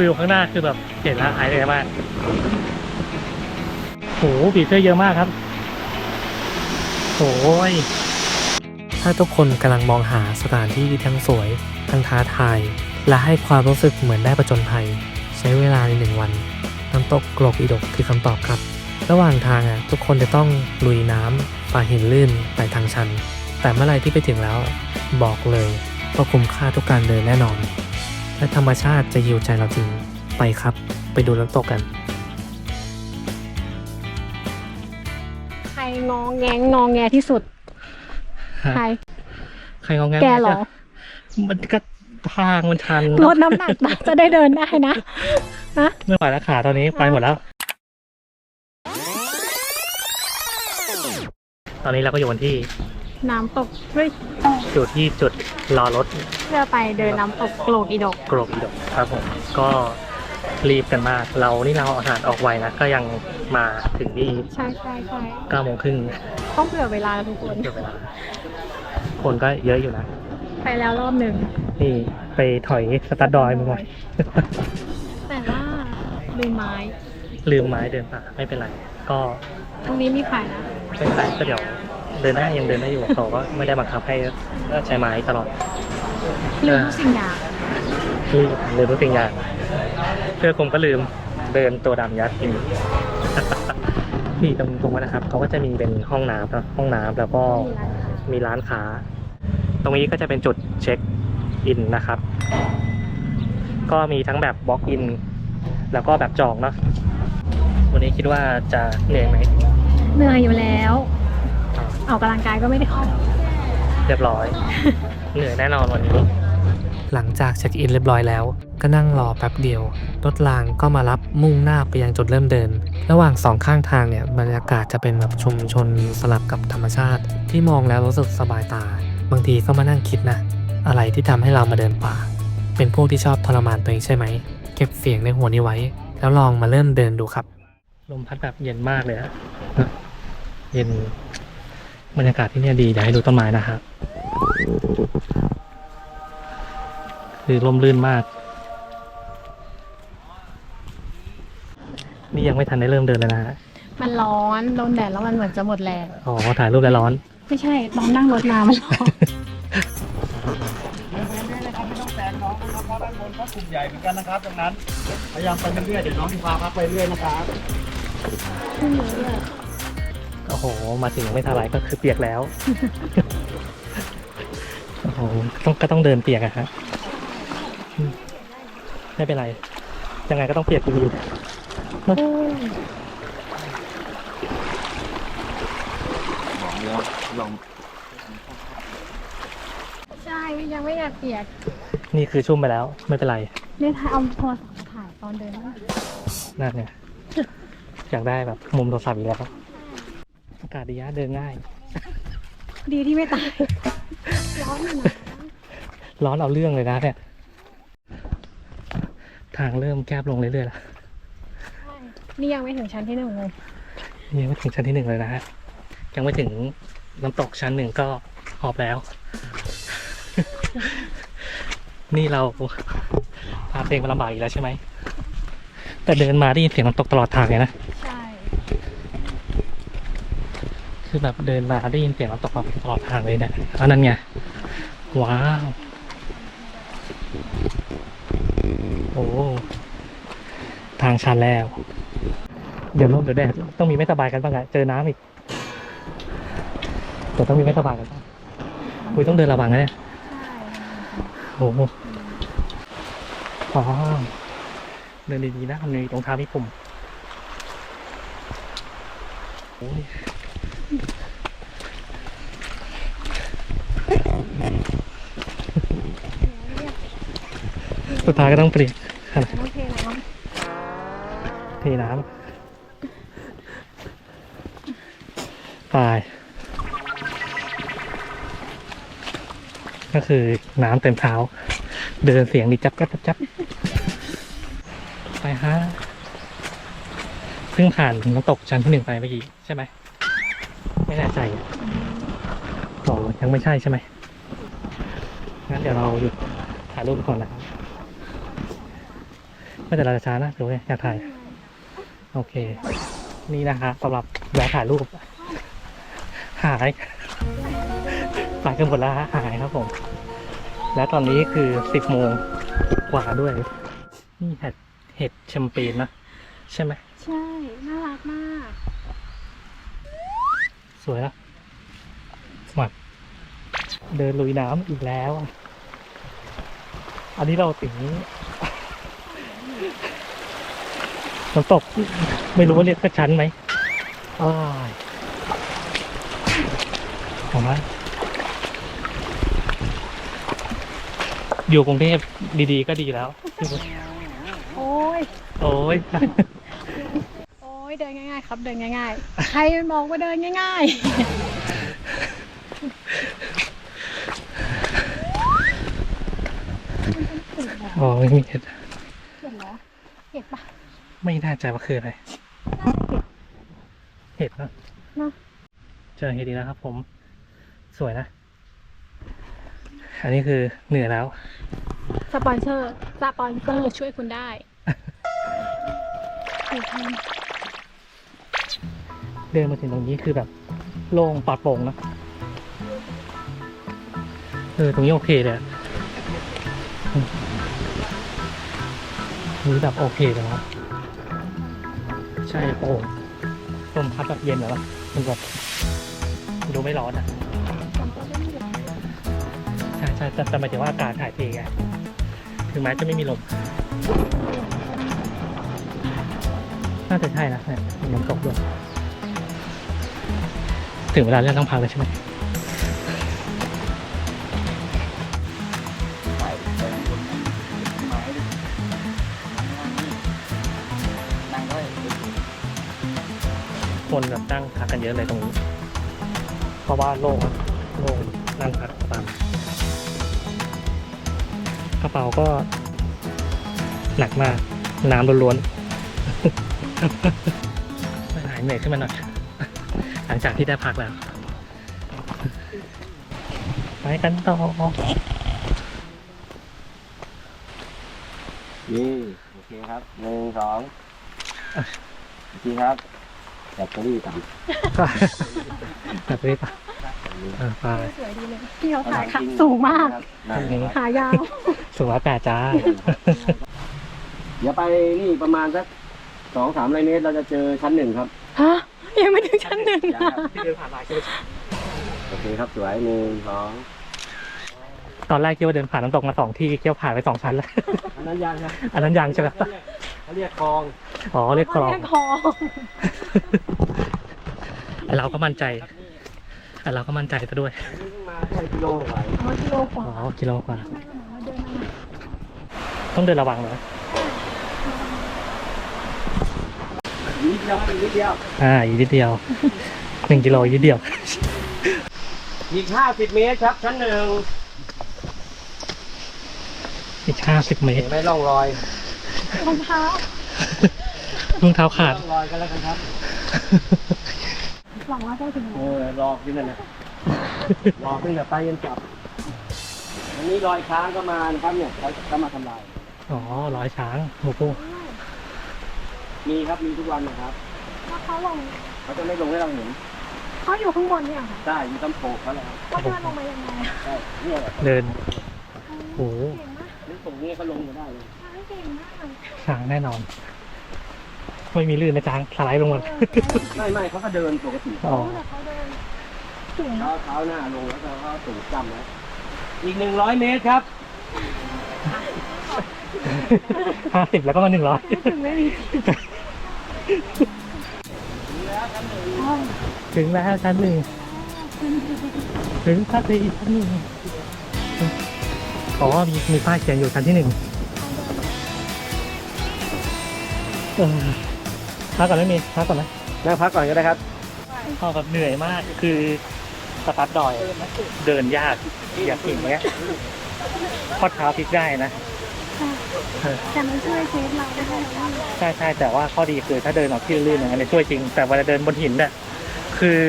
วิวข้างหน้าคือแบบเห็นแล้วหายเลยมากโหผีเสื้อเยอะมากครับโอ้ยถ้าทุกคนกำลังมองหาสถานที่ที่ทั้งสวย ทั้งท้าทาย และให้ความรู้สึกเหมือนได้ประจนภัย ใช้เวลาในหนึ่งวันน้ำตกกรกอีดกคือคำตอบครับ ระหว่างทางอะทุกคนจะต้องลุยน้ำฝ่าหินลื่นไต่ทางชัน แต่เมื่อไรที่ไปถึงแล้ว บอกเลยว่าคุ้มค่าทุกการเดินแน่นอน และธรรมชาติจะยิวใจเราจริง ไปครับ ไปดูน้ำตกกัน ใครงองแงงงองแงที่สุด ใคร ใครงองแงแกเหรอ มันก็ทางมันชันลดน้ำหนักนะจะได้เดินได้นะไม่ไหวแล้วขาตอนนี้ไปหมดแล้ว ตอนนี้เราก็อยู่กันที่ น้ำตกเฮ้ยอยู่ที่จุดรอรถเพื่อไปเดินน้ำตกโกลกอีดก กรกอีดกครับผมก็รีบกันมาก เรานี่เราอาหารออกไวนะ ก็ยังมาถึงที่ใช่ใช่ใช่เก้าโมงครึ่งต้องเผื่อเวลานะทุกคน เดี๋ยวเวลาคนก็เยอะอยู่นะ ไปแล้วรอบหนึ่ง นี่ไปถอยสตาร์ทดอยมาหน่อย แต่ว่าลืมไม้ ลืมไม้เดินป่าไม่เป็นไร ก็ตรงนี้มีขายนะ ไม่เป็นไรก็เดี๋ยว เดินได้ยังเดินได้อยู่เขาก็ไม่ได้บังคับให้ใช้ไม้ตลอดลืมทุกสิ่งอย่างลืมลืมทุกสิ่งอย่างเพื่อผมก็ลืมเดินตัวดำยัดกินนี่ตรงตรงนั้นนะครับเขาก็จะมีเป็นห้องน้ำเนอะห้องน้ำแล้วก็มีร้านค้า ตรงนี้ก็จะเป็นจุดเช็คอินนะครับ ก็มีทั้งแบบบล็อกอินแล้วก็แบบจองเนาะวันนี้คิดว่าจะเหนื่อยไหมเหนื่อยอยู่แล้ว ออกกำลังกายก็ไม่ได้ออกเรียบร้อย เหนื่อยแน่นอนวันนี้ หลังจากเช็คอินเรียบร้อยแล้ว ก็นั่งรอแป๊บเดียว รถรางก็มารับมุ่งหน้าไปยังจุดเริ่มเดิน ระหว่างสองข้างทางเนี่ยบรรยากาศจะเป็นแบบชุมชนสลับกับธรรมชาติ ที่มองแล้วรู้สึกสบายตา บางทีก็มานั่งคิดนะ อะไรที่ทำให้เรามาเดินป่า เป็นพวกที่ชอบทรมานตัวเองใช่ไหม เก็บเสียงในหัวนี้ไว้ แล้วลองมาเริ่มเดินดูครับ ลมพัดแบบเย็นมากเลยฮะเย็น บรรยากาศที่เนี่ยดีเดี๋ยวให้ดูต้นไม้นะครับคือลมลื่นมาก นี่ยังไม่ทันได้เริ่มเดินเลยนะฮะมันร้อนโดนแดดแล้วมันเหมือนจะหมดแรงอ๋อถ่ายรูปแล้วร้อน ไม่ใช่ตอนนั่งรถมามันร้อนไม่ต้องแซงน้องนะครับเพราะด้านบนก็กลุ่มใหญ่เหมือนกันนะครับตรงนั้นพยายามไปเรื่อยๆเดี๋ยวน้องที่พาพักไปเรื่อยนะครับ ขึ้นเยอะเลย โอ้โห มาถึงไม่ทันไรก็คือเปียกแล้ว โอ้โหต้องก็ต้องเดินเปียกอะฮะอืมไม่เป็นไร ยังไงก็ต้องเปียกอยู่ดีใช่ยังไม่อยากเปียกนี่คือชุ่มไปแล้ว ไม่เป็นไรนี่ถ่ายเอาโทรศัพท์ถ่ายตอนเดินนะนั่นเนี่ยอยากได้แบบมุมโทรศัพท์อีกแล้วอากาศดีอะเดินง่าย ดีที่ไม่ตาย ร้อนอยู่นะร้อนเอาเรื่องเลยนะเนี่ยทางเริ่มแคบลงเรื่อยๆแล้วใช่นี่ยังไม่ถึงชั้นที่หนึ่งเลยยังไม่ถึงชั้นที่หนึ่งเลยนะฮะยังไม่ถึงน้ำตกชั้นหนึ่งก็หอบแล้ว นี่เราพาเพลงมาลำบากอีกแล้วใช่ไหมแต่เดินมาได้ยินเสียงน้ำตกตลอดทางเลยนะ ใช่ คือแบบเดินมาได้ยินเสียงน้ำตกมาตลอดทางเลยเนะอันนั้นไง ว้าว โอ้ ทางชันแล้ว เดี๋ยวลมเดี๋ยวแดดต้องมีไม่สบายกันบ้างไงเจอน้ำอีกเดี๋ยวต้องมีไม่สบายกันบ้างคุยต้องเดินระวังนะเนี่ยโอ้โหอ๋อเดินดีๆนะมันมีรงท้ามีปุ่มโอ้ย สุดท้ายก็ต้องเปลี่ยนต้องเทน้เทน้ำตาย ก็คือน้ำเต็มเท้า เดินเสียงดีจับจับจับจับไปฮะเพิ่งผ่านน้ำตกชั้นที่หนึ่งไปเมื่อกี้ใช่ไหมไม่แน่ใจอ๋อยังไม่ใช่ใช่ไหมงั้นเดี๋ยวเราหยุดถ่ายรูปก่อนนะครับ ไม่แต่เราจะช้านะหรือว่าอยากถ่าย โอเค นี่นะฮะสำหรับแวะถ่ายรูป หายไปกันหมดแล้วฮะหายครับผม และตอนนี้คือสิบโมงกว่าด้วย นี่เห็ดเห็ดแชมเปญนะใช่ไหมใช่ น่ารักมาก สวยนะมาเดินลุยน้ำอีกแล้วอะอันนี้เราถึง น้ำตกไม่รู้ว่าเรียกกระชั้นไหมอ้ายออกมาอยู่กรุงเทพดีๆก็ดีแล้ว โอ้ย โอ้ย โอ้ย เดินง่ายๆ ครับ เดินง่ายๆ ใครบอกว่าเดินง่ายอ๋อไม่มีเห็ด ๆ เห็นเหรอ เห็นปะ ไม่แน่ใจว่าคืออะไร เห็ดเนอะเนอะ เจอเห็ดดีแล้วครับ ผม สวยนะ อันนี้คือเหนื่อยแล้ว สปอนเซอร์สปอนเซอร์ช่วยคุณได้ถูกทางเดินมาถึงตรงนี้คือแบบโล่งปลอดโปร่งนะเออตรงนี้โอเคเลยอะอืมนี่แบบโอเคเลยนะ ใช่โอ้ลมพัดแบบเย็นแล้วมันแบบดูไม่ร้อนอะใช่ใช่แต่แต่หมายถึงว่าอากาศถ่ายเทไงถึงแม้จะไม่มีลมน่าจะใช่นะเนี่ยมัน้ำตกด้วยถึงเวลาเรื่องต้องพักแลยใช่ไหม คนแบบนั่งพักกันเยอะเลยตรงนี้ เพราะว่าโล่งอะโล่งนั่งพักสบายกระเป๋าก็ หนักมาก น้ำล้วนๆไม่หายเหนื่อยขึ้นมาหน่อยหลังจากที่ได้พักแล้ว ไปกันต่อนี่โอเคครับหนึ่งสองอีกทีครับ แบตเตอรี่ต่ำแบบนี้ปะอ่าไปสวยดีเลยพี่เขาถ่ายค่ะสูงมากนั่นนะครับขายาว สูงร้อยแปดจ้าเดี๋ยวไปนี่ประมาณสักสองสามร้อยเมตรเราจะเจอชั้นหนึ่งครับฮะ ยังไม่ถึงชั้นหนึ่งยังครับที่เดินผ่านมาใช่ไหมโอเคครับสวยหนึ่งสองตอนแรกคิดว่าเดินผ่านน้ำตกมาสองที่เที่ยวผ่านไปสองชั้นแล้ว อันนั้นยังครับอันนั้นยังใช่ไหม เขาเรียกคลองอ๋อเรียกคลองเรียกคอเราก็มั่นใจอะเราก็มั่นใจซะด้วยมาแค่กิโลกว่าอ๋อกิโลกอ๋ว่าอกิโลกว่า เดินมาต้องเดินระวังเลยนิดเดียวครับอีกนิดเดียวอ่า อีกนิดเดียว หนึ่งกิโลอีกนิดเดียว อีกห้าสิบเมตรครับ ชั้นหนึ่งอีกห้าสิบเมตเห็รนไหมร่องรอย รองเท้ารองเท้าขาดร่องรอยกันแล้วกันครับหวังว่าได้ถึงเออรอขึ้นนั่นแหละรอขึ้นแต่ไปยันกลับอันนี้รอยช้างก็มานะครับเนี่ยเขาเขามาทำลาย อ๋อร้อยช้างหมูปูมีครับมีทุกวันนะครับว่าเขาลงเขาจะไม่ลงให้เราเห็นเขาอยู่ข้างบนเนี่ยค่ะได้อยู่ตำโขกเขาแล้วว่าเดินลงมายังไงอะใช่เนี่ยแหละเดิน โอ้เก่งมาก นี่ตรงนี้เขาลงมาได้เลยเก่งมาก เลยช้างแน่นอน ไม่มีลื่นนะช้างสไลด์ลงมาไม่ไม่เขาก็เดินปกติอ๋อแต่เขาเดินเก่งเท้าเนาะเท้าหน้าลงแล้วก็เขาตูดจำไว้อีกหนึ่งร้อยเมตรครับห้าสิบแล้วก็มาหนึ่งร้อยถึงไม่มีถึงแล้วชั้นหนึ่งถึงชั้นสี่ชั้นหนึ่งอ๋อมีมีป้ายเขียนอยู่ชั้นที่หนึ่ง เออพักก่อนไหมมีพักก่อนไหมนั่งพักก่อนก็ได้ครับพอแบบเหนื่อยมากคือสตาร์ทดอยเดินยากอย่างอย่างเงี้ยข้อเท้าพลิกได้นะแต่มันช่วยเซฟเราได้นะใช่ใช่แต่ว่าข้อดีคือถ้าเดินออกที่ลื่นอย่างนั้นเนี่ยช่วยจริง แต่เวลาเดินบนหินเนี่ยคือ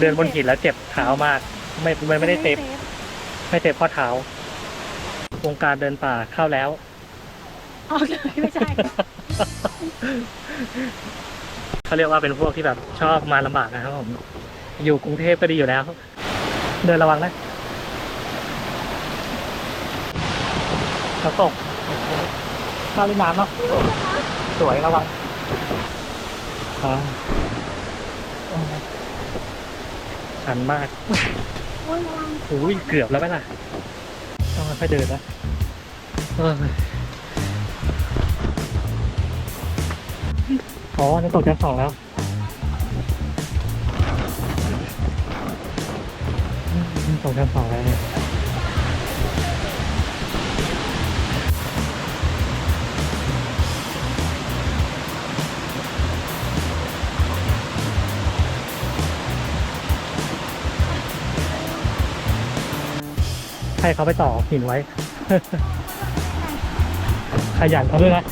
เดินบนหินแล้วเจ็บเท้ามาก ไม่ไม่ไม่ได้เซฟไม่เซฟข้อเท้าวงการเดินป่าเข้าแล้วโอเคไม่ใช่ เขาเรียกว่าเป็นพวกที่แบบชอบมาลำบากนะครับผม อยู่กรุงเทพก็ดีอยู่แล้ว เดินระวังนะเขาตกข้าวเล่นน้ำเนาะสวยระวังอ่าชันมากโอ้ยเกือบแล้วไหมล่ะ ต้องค่อยเดินนะ อ๋อนี่ตกชั้นสองแล้ว ตกชั้นสองแล้วเนี่ยให้เขาไปต่อหินไว้ ขยันเขาด้วยนะ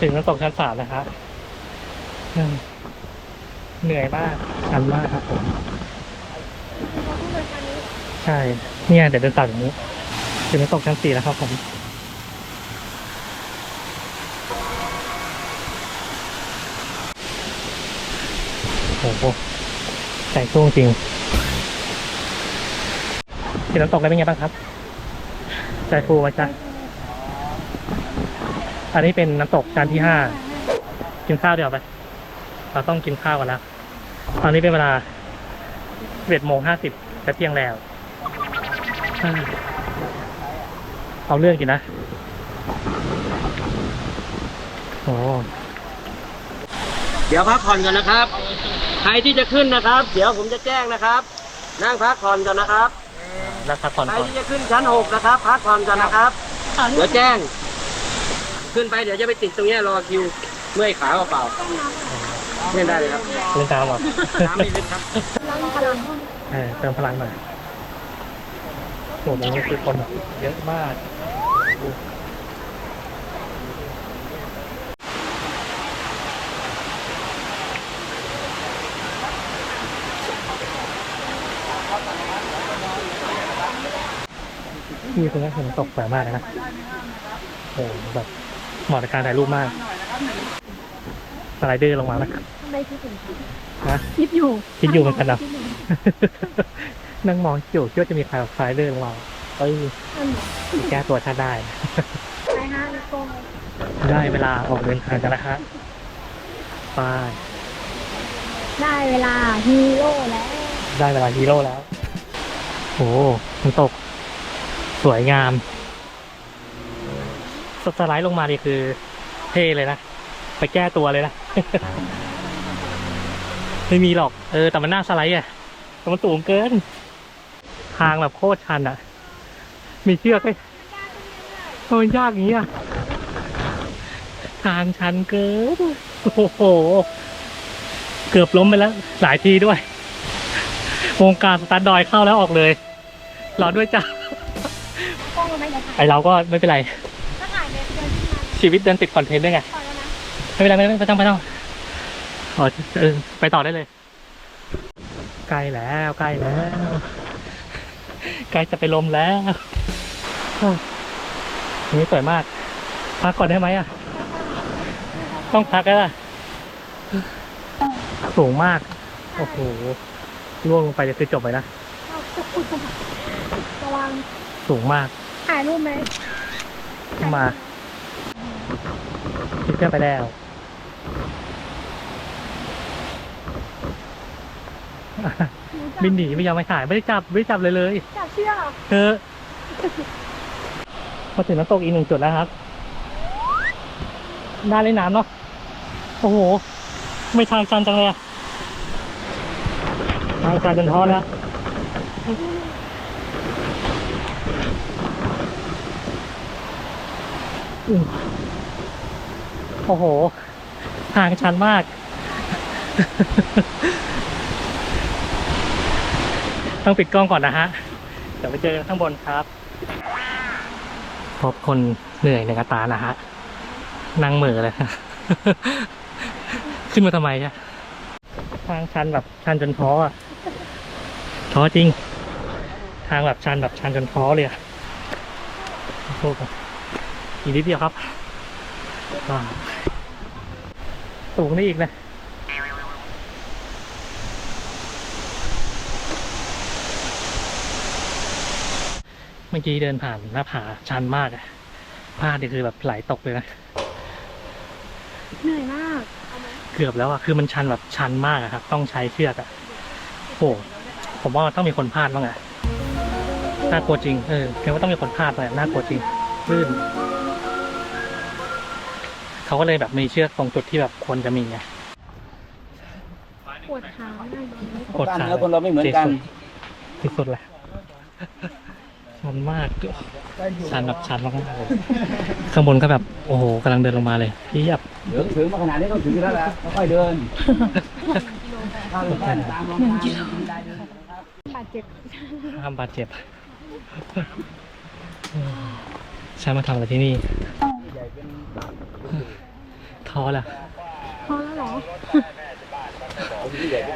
ถึงน้ำตกชั้นสามนะคะอืมเหนื่อยมากชันมากครับผมเราต้องเดินทางนี้ใช่ เนี่ยเดี๋ยวเดินต่ออย่างนี้ถึงน้ำตกชั้นสี่แล้วครับผมโอ้โหแต่งตู้จริงถึงน้ำตกแล้วเป็นไงบ้างครับ ใจฟูไหมจ๊ะ อันนี้เป็นน้ำตกชั้นที่ห้ากินข้าวเดี๋ยวาไป เราต้องกินข้าวกันแล้วตอนนี้เป็นเวลา11โมง50จะเที่ยงแล้ว เอาเรื่องกินนะ โอ้เดี๋ยวพักผ่อนก่อนนะครับ ใครที่จะขึ้นนะครับ เดี๋ยวผมจะแจ้งนะครับ นั่งพักผ่อนก่อนนะครับ แล้วพักผ่อนใครก่อนที่จะขึ้นชั้นหกนะครับ พักผ่อนก่อนนะครับ เดี๋ยวแจ้ง ขึ้นไปเดี๋ยวจะไปติดตรงเนี้ยรอคิวเมื่อยขาเปล่าๆเล่นได้เลยครับเล่นน้ำเหรอน้ำไม่ลึกครับเออเติมพลังหน่อยโหตรงนี้คือคนแบบเยอะมากที่ตรงนี้เห็นตกสวยมากเลยนะโอ้โหแบบ เหมาะในการถ่ายรูปมากสไลเดอร์ลงมาไหมทำไมคิดถึงฮะคิดอยู่คิดอยู่เหมือนกันนะคิดอยู่นั่งมองอยู่คิดว่าจะมีใครเอาสไลเดอร์ลงมาเอ้ยนั่นเหรอแก้ตัวชาติได้ไปฮะลิโก้ได้เวลาออกเดินทางกันแล้วฮะไปได้เวลาฮีโร่แล้ว ได้เวลาฮีโร่แล้ว โอ้มันตก สวยงาม สสไลด์ลงมานี่คือเท่เลยนะ ไปแก้ตัวเลยนะ ไม่มีหรอก เออ แต่มันน่าสไลด์อะแต่มันสูงเกิน ทางแบบโคตรชันอะ มีเชือกให้ทำไมมันยากอย่างนี้อะ ทางชันเกิน โอ้โห เกือบล้มไปแล้ว หลายทีด้วย วงการสตาร์ทดอยเข้าแล้วออกเลยรอด้วยจ้ะกล้องไม่ได้ถ่ายไอเราก็ไม่เป็นไร ชีวิตเดินติดคอนเทนต์ด้วยไงพอแล้วนะไม่เป็นไรไม่เป็นไรไม่ต้องไม่ต้องอ๋อเออไปต่อได้เลย ใกล้แล้วใกล้แล้วใกล้จะไปลมแล้วโอ้นี่สวยมาก พักก่อนได้ไหมอะ ต้องพักแล้วล่ะสูงมาก โอ้โหล่วงลงไปจะคือจบไปนะเอาจะพูดกันระวังสูงมากถ่ายรูปไหมขึ้นมา คิดเชื่อไปแล้วบินหนีไม่ยอมไปถ่ายไม่ได้จับไม่ได้จับเลยเลยจับเชือกเหรอเธอมาถึงน้ำตกอีกหนึ่งจุดแล้วครับน่าเล่นน้ำเนาะโอ้โห ไม่ทางชันจังเลยอะทางชันจนท้อแล้วอืม โอ้โหทางชันมาก ต้องปิดกล้องก่อนนะฮะ เดี๋ยวไปเจอกันข้างบนครับ พบคนเหนื่อยในกระตานะฮะ นั่งเหม่อเลยขึ้นมาทำไมอะทางชันแบบชันจนท้ออะท้อจริง ทางแบบชันแบบชันจนท้อเลยอะโทษครับอีกนิดเดียวครับ ว้าวสูงนี่อีกนะเมื่อกี้เดินผ่านหน้าผาชันมากอะพลาดนี่คือแบบไหลตกเลยนะ เหนื่อยมาก เกือบแล้วอะคือมันชันแบบชันมากอะครับ ต้องใช้เชือกอะโอ้ผมว่าต้องมีคนพลาดบ้างอะน่ากลัวจริง เออคือว่าต้องมีคนพลาดเลยน่ากลัวจริงลื่น เขาก็เลยแบบมีเชือกตรงจุดที่แบบควรจะมีไงปวดขามากตอนนี้กดกล้ามขาเนื้อคนเราไม่เหมือนกัน ที่สุดเลยชันมากชันแบบชันมากๆเลยข้างบนก็แบบโอ้โหกำลังเดินลงมาเลยพี่ยับเดี๋ยวถึงมาขนาดนี้ต้องถึงแล้วแหละค่อยๆเดินถ้าเดินได้ตามลำทางได้เดินนะครับบาดเจ็บห้ามบาดเจ็บใช้มาทำอะไรที่นี่ ท้อแล้วพอแล้วเหรอ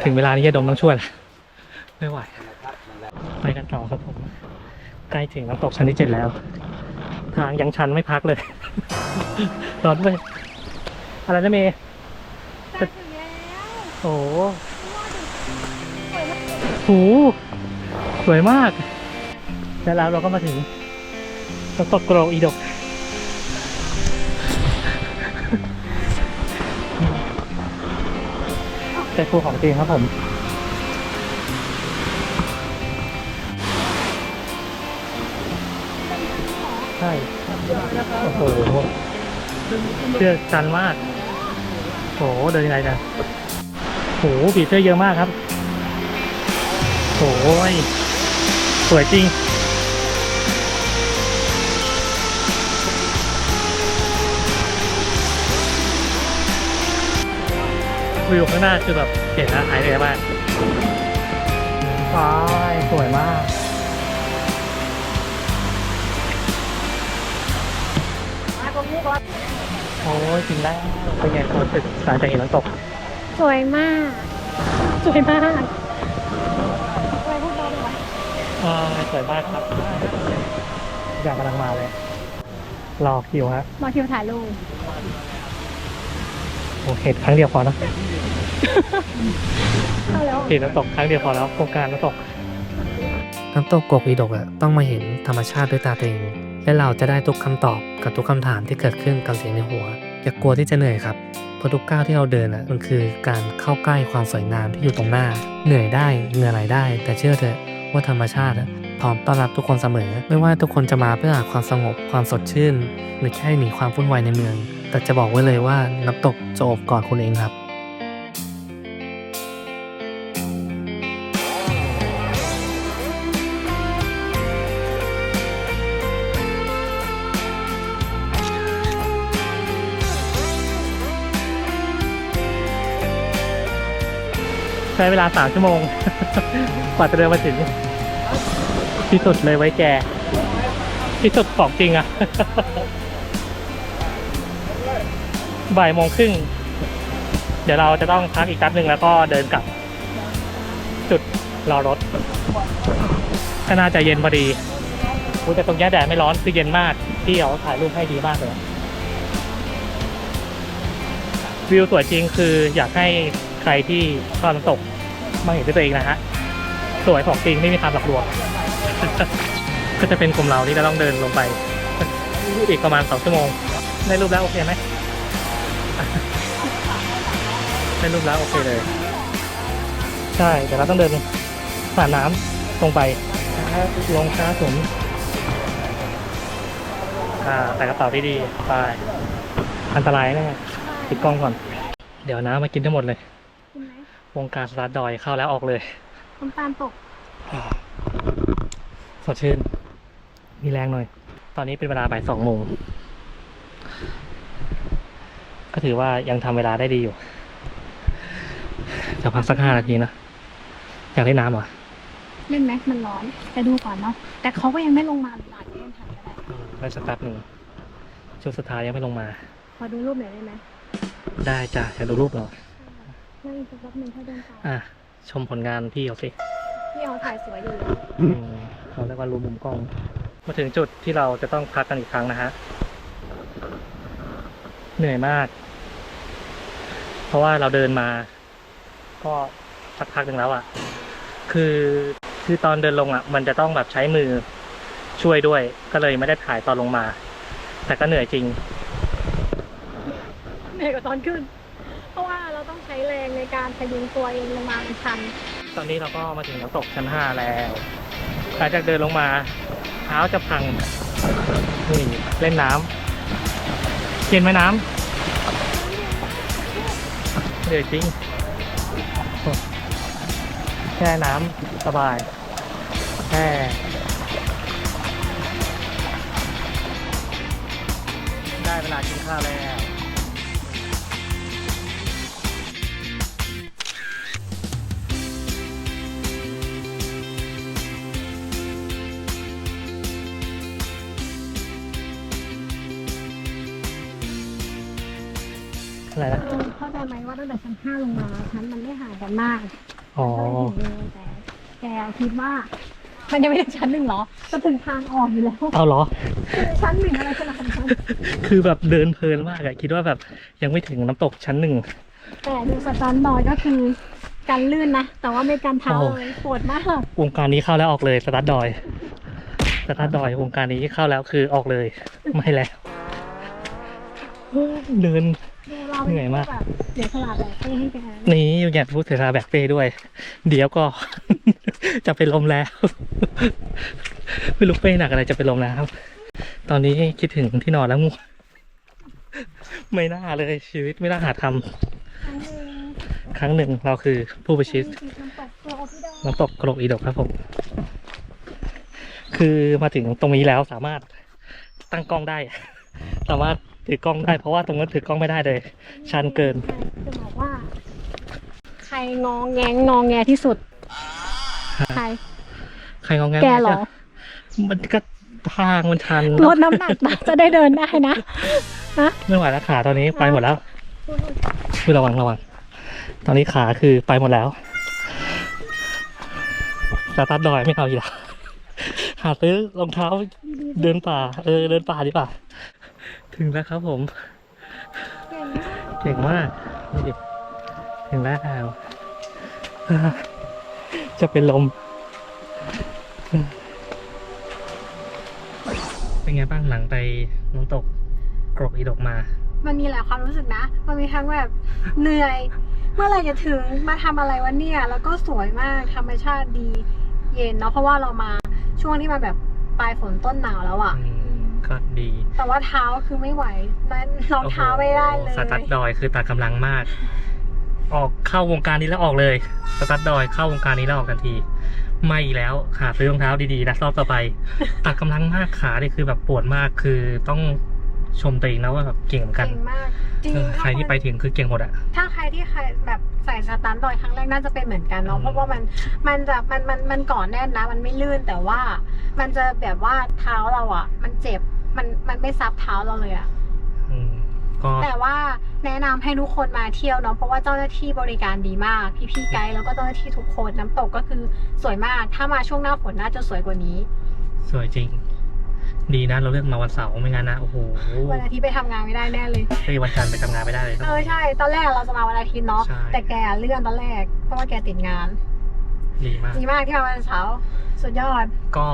ถึงเวลานี้จะดมต้องช่วยแล้วไม่ไหว ไปกันต่อครับผม ใกล้ถึงน้ำตกชั้นที่เจ็ดแล้ว ทางยังชันไม่พักเลย ร้อนด้วยอะไรนะเมย์จะถึงแล้วโอ้โหโหสวยมากแล้วแล้วเราก็มาถึงน้ำตกโกรกอีดก แต่ครูของจริงครับผมใช่โอ้โหเสื้อชันมากโหเดินยังไงนะโหผีเสื้อเยอะมากครับโอ้ยสวยจริง วิวข้างหน้าคือแบบเห็นนะหายเหนื่อยมากว้ายสวยมาก โอ้ยจริงแล้วเป็นไงความรู้สึกหลังจากเห็นน้ำตก สวยมาก สวยมากอะไรพูดเราเลยวะอ่าสวยมากครับอยากกำลังมาเลย รอคิวฮะรอคิวถ่ายรูป โอเคครั้งเดียวพอนะเห็นน้ำตกครั้งเดียวพอแล้วโครงการน้ำตกน้ำตกกกอีดกอะต้องมาเห็นธรรมชาติด้วยตาตัวเองและเราจะได้ทุกคำตอบกับทุกคำถามที่เกิดขึ้นกับเสียงในหัวอย่ากลัวที่จะเหนื่อยครับเพราะทุกก้าวที่เราเดินอะมันคือการเข้าใกล้ความสวยงามที่อยู่ตรงหน้า เหนื่อยได้เหงื่อไหลได้ แต่เชื่อเถอะว่าธรรมชาติพร้อมต้อนรับทุกคนเสมอ ไม่ว่าทุกคนจะมาเพื่อหาความสงบความสดชื่น หรือแค่หนีความวุ่นวายในเมือง แต่จะบอกไว้เลยว่าน้ำตกจะโอบกอดคุณเองครับ ใช้เวลาสามชั่วโมง กว่าจะเดินมาถึง ที่สุดเลยไว้แก ที่สุดของจริงอะ บ่ายโมงครึ่ง เดี๋ยวเราจะต้องพักอีกแป๊บหนึ่งแล้วก็เดินกลับ จุดรอรถก็น่าจะเย็นพอดีอุ๊ยแต่ตรงเนี้แดดไม่ร้อนคือเย็นมากที่เขาถ่ายรูปให้ดีมากเลย วิวสวยจริงคืออยากให้ใครที่ชอบน้ำตกมาเห็นด้วยตัวเองนะฮะ สวยของจริงไม่มีความหลอกลวงก็จะเป็นกลุ่มเราที่จะต้องเดินลงไป อีกประมาณสองชั่วโมง ได้รูปแล้วโอเคไหม ได้รูปแล้วโอเคเลย ใช่แต่เราต้องเดินผ่านน้ำตรงไปลงช้าสูงอ่าใส่กระเป๋าดีๆไปอันตรายแน่ติดกล้องก่อน เดี๋ยวน้ำมากินทั้งหมดเลย กินไหมวงการสตาร์ทดอยเข้าแล้วออกเลย น้ำตาลตกสดชื่น มีแรงหน่อย ตอนนี้เป็นเวลาบ่ายสองโมง ก็ถือว่ายังทำเวลาได้ดีอยู่จะพักสักห้านาทีนะ อยากเล่นน้ำเหรอ เล่นไหมมันร้อน แต่ดูก่อนเนาะ แต่เขาก็ยังไม่ลงมาหลายเล่นถ่ายก็ได้ไปได้สักแป๊บหนึ่งช่วงสุดท้ายยังไม่ลงมา ขอดูรูปหน่อยได้ไหม ได้จ้ะจะดูรูปเหรอนั่งอีกสักแป๊บหนึงถ้าเดินตามอะ ชมผลงานพี่เขาสิ พี่เขาถ่ายสวยอยู่แล้วอืมเขาเรียกว่ารูมุมกล้อง มาถึงจุดที่เราจะต้องพักกันอีกครั้งนะฮะ เหนื่อยมากเพ ราะว่าเราเดินมา ก็สักพักหนึ่งแล้วอะ่ะ คือคือตอนเดินลงอะ่ะ มันจะต้องแบบใช้มือช่วยด้วย ก็เลยไม่ได้ถ่ายตอนลงมา แต่ก็เหนื่อยจริงเหนื่อยกว่าตอนขึ้น เพราะว่าเราต้องใช้แรงในการพยุงตัวเองลงมามันชัน ตอนนี้เราก็มาถึงน้ำตกชั้นห้าแล้วหลังจากเดินลงมาเท้าจะพังนี่เล่นน้ำเย็นไหมน้ำ เดือดจริง แค่น้ำสบายแค่ได้เวลากินข้าวแล้วอะไรนะ ไหมว่าตั้งแต่ชั้นห้าลงมาชั้นมันไม่ห่างกันมากอ๋อก็เลยถึงเลยแต่แกคิดว่า มันยังไม่ถึงชั้นหนึ่งเหรอก็ถึงทางออกอยู่แล้วเอาเหรอ ชั้นหนึ่งอะไรขนาดนั้นคือแบบเดินเพลินมากอะคิดว่าแบบยังไม่ถึงน้ำตกชั้นหนึ่งแต่ดูสตันดอยก็คือกันลื่นนะแต่ว่าไม่กันเท้าโอ้เลยปวดมากวงการนี้เข้าแล้วออกเลยสตาร์ทดอยสตาร์ทดอยวงการนี้เข้าแล้วคือออกเลย ไม่แล้วเดินดู เราเหนื่อยมาก แบบเดี๋ยวฉลาดแบบให้ให้แกนี้อยากพูดเสียราแบกเป้ด้วย เดี๋ยวก็ จะเป็นลมแล้ว ไม่รู้เป้หนักอะไรจะเป็นลมแล้วครับ ตอนนี้คิดถึงที่นอนแล้วงูไม่น่าเลยชีวิตไม่น่าหาทำครั้งหนึ่งครั้งหนึ่งเราคือผู้ประชิดน้ำตกโกรธที่เดิมน้ำตกกรกอีดกครับผม คือมาถึงตรงนี้แล้วสามารถตั้งกล้องได้ สามารถ ถือกล้องได้เพราะว่าตรงนั้นถือกล้องไม่ได้เลยชันเกิน จะบอกว่า ใครงองแงงงองแงที่สุด ใคร ใครงองแงแกเหรอ มันก็ทางมันชันลดน้ำหนักนะจะได้เดินได้นะ ไม่ไหวแล้วขาตอนนี้ไปหมดแล้วคือระวังระวังตอนนี้ขาคือไปหมดแล้วสตาร์ทดอยไม่เอาอีกแล้วหาซื้อรองเท้าเดินป่า เออเดินป่าดีกว่า ถึงแล้วครับผม เก่งมากนี่ดิถึงแล้วอ่าจะเป็นลม เป็นไงบ้างหลังไปน้ำตกกรกอีดกมา มันมีหลายความรู้สึกนะ มันมีทั้งแบบเหนื่อย เมื่อไหรจะถึงมาทำอะไรวะเนี่ย แล้วก็สวยมากธรรมชาติดี เย็นเนาะเพราะว่าเรามาช่วงที่มันแบบปลายฝนต้นหนาวแล้วอะ่ะอืม ก็ดี แต่ว่าเท้าคือไม่ไหวนั่นรองเท้าไม่ได้เลยสตัดดอยคือตัดกำลังมาก ออกเข้าวงการนี้แล้วออกเลย สตัดดอยเข้าวงการนี้แล้วออกกันที ไม่อีกแล้วหาซื้อรองเท้าดีๆนะรอบต่อไป ตัดกำลังมากขานี่คือแบบปวดมากคือต้องชมตัวเองนะว่าแบบเก่งเหมือนกันเก่งมากจริงเออใครที่ไปถึงคือเก่งหมดอะถ้าใครที่ใครแบบใส่สตันดอยครั้งแรกน่าจะเป็นเหมือนกันเนาะอืมเพราะว่ามันมันจะมันมันมันก่อนแน่นนะ มันไม่ลื่นแต่ว่า มันจะแบบว่าเท้าเราอะ่ะมันเจ็บ มันมันไม่ซับเท้าเราเลยอะ่ะอืมก็แต่ว่าแนะนำให้ทุกคนมาเที่ยวเนาะเพราะว่าเจ้าหน้าที่บริการดีมาก พี่ๆไกด์แล้วก็เจ้าหน้าที่ทุกคนน้ำตกก็คือสวยมาก ถ้ามาช่วงหน้าฝนน่าจะสวยกว่านี้สวยจริง ดีนะเราเลือกมาวันเสาร์ไม่งั้นนะโอ้โหวันอาทิตย์ไปทำงานไม่ได้แน่เลย เฮ้ยวันจันทร์ไปทำงานไม่ได้เลยครับ เออใช่ ตอนแรกเราจะมาวันอาทิตย์เนาะใช่ แต่แกเลื่อนตอนแรกเพราะว่าแกติดงานดีมาก ดีมากที่มาวันเสาร์สุดยอดก็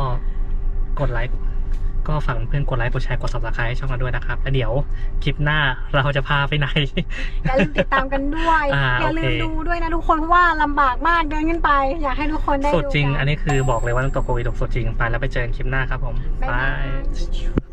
กดไลค์ ก็ฝากเพื่อนๆกดไลค์กดแชร์กด subscribe ให้ช่องเราด้วยนะครับ แล้วเดี๋ยวคลิปหน้าเราจะพาไปไหน อย่าลืมติดตามกันด้วย อ่าอย่าลืมโอเค ดูด้วยนะทุกคนเพราะว่าลำบากมากเดินขึ้นไป อยากให้ทุกคนได้สดดูจริง กัอันนี้คือบอกเลยว่าน้ำตกโกวีดกสดจริงไปแล้วไปเจอกันคลิปหน้าครับผม บ๊ายบายบาย